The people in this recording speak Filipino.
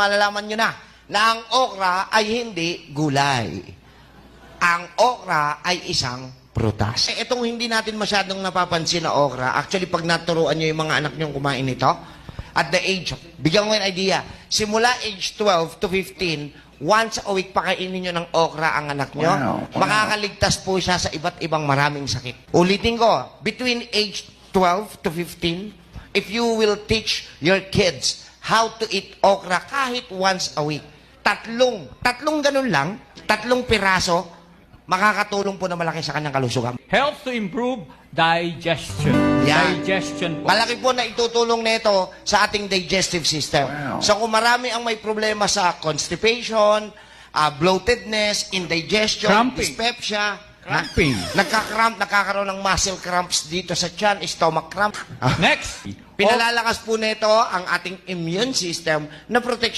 malalaman nyo na na ang okra ay hindi gulay. Ang okra ay isang prutas. Eh, itong hindi natin masyadong napapansin na okra, actually pag naturuan nyo yung mga anak nyo kumain nito, at the age, bigyan ko yung idea, simula age 12 to 15, once a week pakainin nyo ng okra ang anak nyo, Wow, wow. makakaligtas po siya sa iba't ibang maraming sakit. Ulitin ko, between age 12 to 15, if you will teach your kids how to eat okra kahit once a week, tatlong, tatlong ganun lang, tatlong piraso, makakatulong po na malaki sa kanyang kalusugan. Helps to improve digestion. Yan. Digestion po. Malaki po na itutulong nito sa ating digestive system. Wow. So kung marami ang may problema sa constipation, ah, bloatedness, indigestion, Cramping. dyspepsia, Cramping. na, nagka-cramp, nakakaroon ng muscle cramps dito sa tiyan, stomach cramp. Next. Pinalalakas po nito ang ating immune system na protection